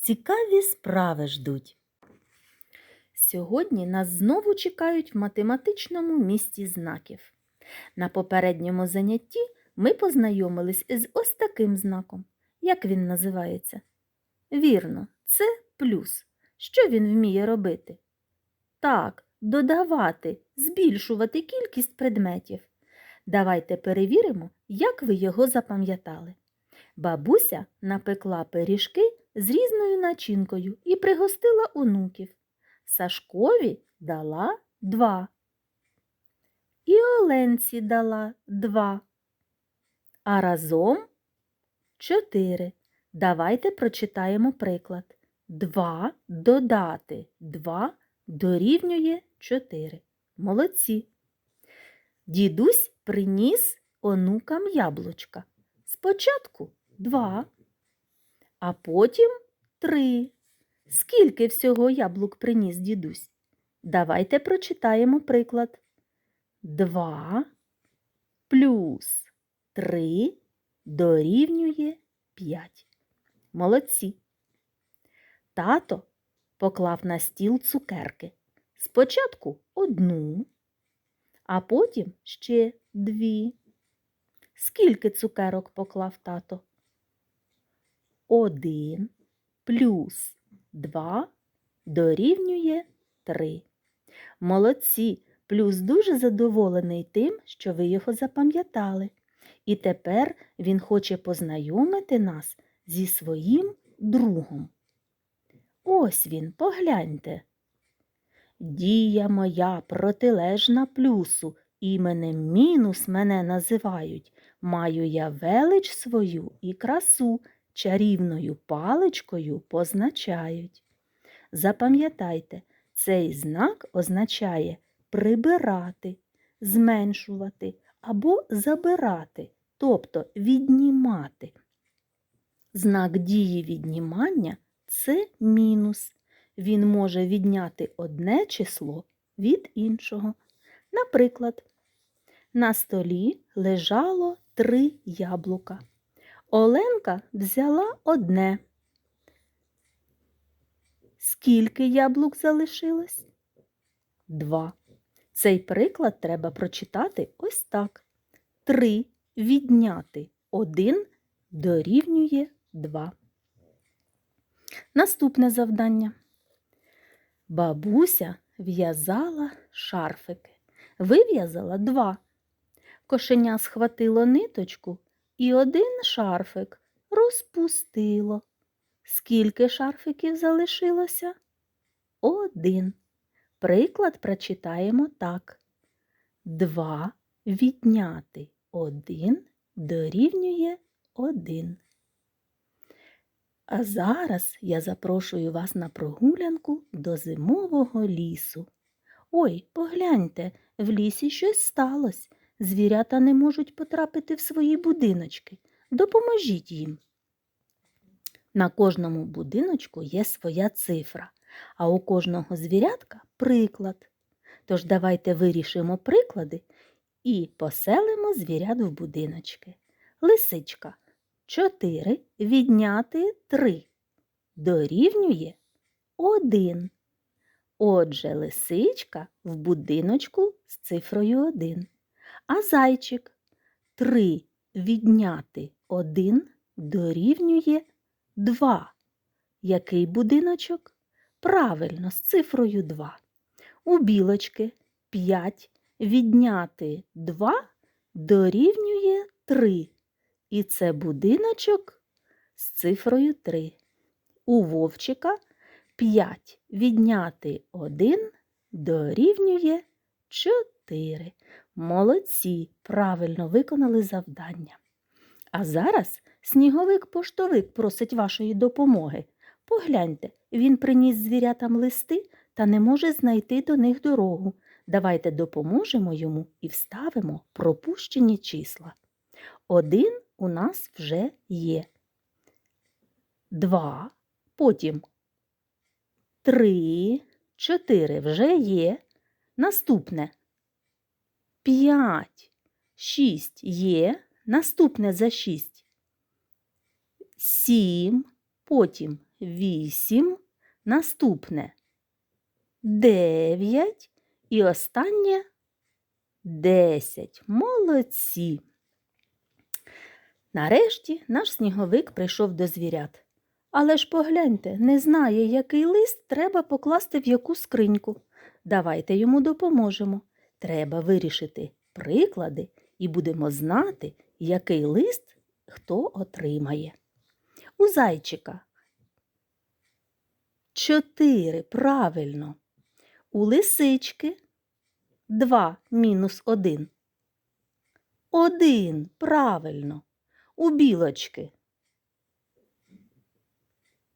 цікаві справи ждуть. Сьогодні нас знову чекають в математичному місті знаків. На попередньому занятті ми познайомились з ось таким знаком. Як він називається? Вірно, це плюс. Що він вміє робити? Так, додавати, збільшувати кількість предметів. Давайте перевіримо, як ви його запам'ятали. Бабуся напекла пиріжки з різною начинкою і пригостила онуків. Сашкові дала два. І Оленці дала два. А разом чотири. Давайте прочитаємо приклад. 2 додати 2 дорівнює 4. Молодці. Дідусь приніс онукам яблучка. Спочатку 2, а потім 3. Скільки всього яблук приніс дідусь? Давайте прочитаємо приклад. 2 плюс 3 дорівнює 5. Молодці. Тато поклав на стіл цукерки. Спочатку одну, а потім ще дві. Скільки цукерок поклав тато? Один плюс два дорівнює три. Молодці, плюс дуже задоволений тим, що ви його запам'ятали. І тепер він хоче познайомити нас зі своїм другом. Ось він, погляньте. Дія моя протилежна плюсу, іменем мінус мене називають. Маю я велич свою і красу, чарівною паличкою позначають. Запам'ятайте, цей знак означає прибирати, зменшувати або забирати, тобто віднімати. Знак дії віднімання це мінус. Він може відняти одне число від іншого. Наприклад, на столі лежало три яблука. Оленка взяла одне. Скільки яблук залишилось? Два. Цей приклад треба прочитати ось так. Три відняти один дорівнює два. Наступне завдання. Бабуся в'язала шарфики. Вив'язала два. Кошеня схватило ниточку і один шарфик розпустило. Скільки шарфиків залишилося? Один. Приклад прочитаємо так. Два відняти один дорівнює один. А зараз я запрошую вас на прогулянку до зимового лісу. Ой, погляньте, в лісі щось сталося. Звірята не можуть потрапити в свої будиночки. Допоможіть їм. На кожному будиночку є своя цифра, а у кожного звірятка приклад. Тож давайте вирішимо приклади і поселимо звірят в будиночки. Лисичка 4 відняти 3 дорівнює 1. Отже, лисичка в будиночку з цифрою 1. А зайчик 3 відняти 1 дорівнює 2. Який будиночок? Правильно, з цифрою 2. У білочки 5 відняти 2 дорівнює 3. І це будиночок з цифрою 3. У вовчика 5 відняти 1 дорівнює 4. Молодці, правильно виконали завдання. А зараз сніговик-поштовик просить вашої допомоги. Погляньте, він приніс звірятам листи та не може знайти до них дорогу. Давайте допоможемо йому і вставимо пропущені числа. Один у нас вже є. Два, потім три, чотири вже є. Наступне п'ять, шість є. Наступне за шість. Сім, потім вісім, наступне дев'ять і останнє десять. Молодці. Нарешті наш сніговик прийшов до звірят. Але ж погляньте, не знає, який лист треба покласти в яку скриньку. Давайте йому допоможемо. Треба вирішити приклади і будемо знати, який лист хто отримає. У зайчика. Чотири. Правильно. У лисички. Два мінус один. Один. Правильно. У білочки.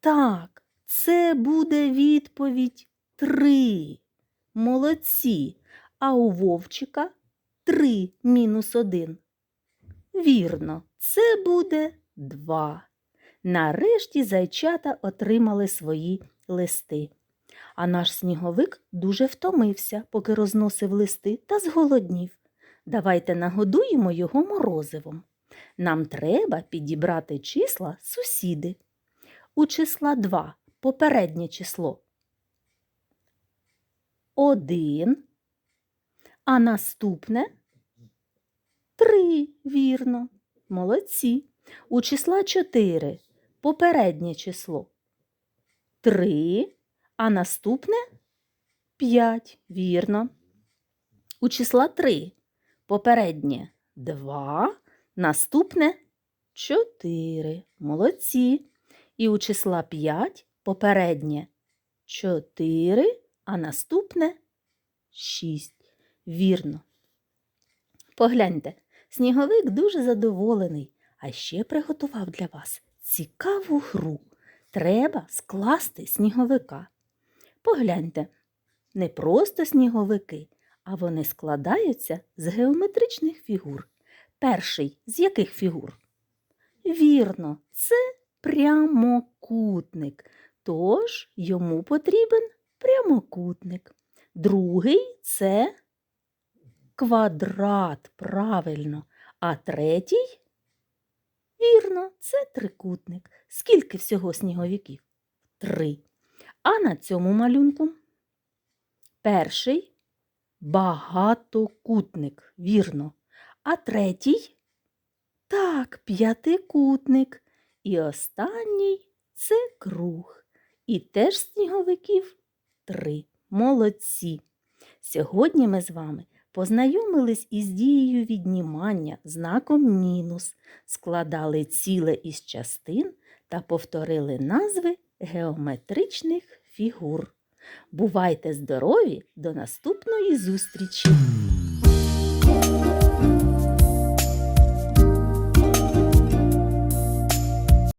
Так, це буде відповідь три. Молодці. А у вовчика три мінус один. Вірно, це буде два. Нарешті зайчата отримали свої листи. А наш сніговик дуже втомився, поки розносив листи та зголоднів. Давайте нагодуємо його морозивом. Нам треба підібрати числа сусіди. У числа 2 попереднє число. Один. А наступне три, вірно. Молодці. У числа 4 попереднє число. Три, а наступне 5, вірно. У числа 3 попереднє 2, наступне 4. Молодці. І у числа 5 попереднє 4, а наступне 6. Вірно. Погляньте, сніговик дуже задоволений, а ще приготував для вас цікаву гру. Треба скласти сніговика. Погляньте, не просто сніговики, а вони складаються з геометричних фігур. Перший з яких фігур? Вірно, це прямокутник. Тож йому потрібен прямокутник. Другий це квадрат, правильно. А третій вірно, це трикутник. Скільки всього сніговиків? Три. А на цьому малюнку перший багатокутник, вірно. А третій так, п'ятикутник. І останній це круг. І теж сніговиків три. Молодці. Сьогодні ми з вами познайомились із дією віднімання знаком мінус, складали ціле із частин та повторили назви геометричних фігур. Бувайте здорові! До наступної зустрічі!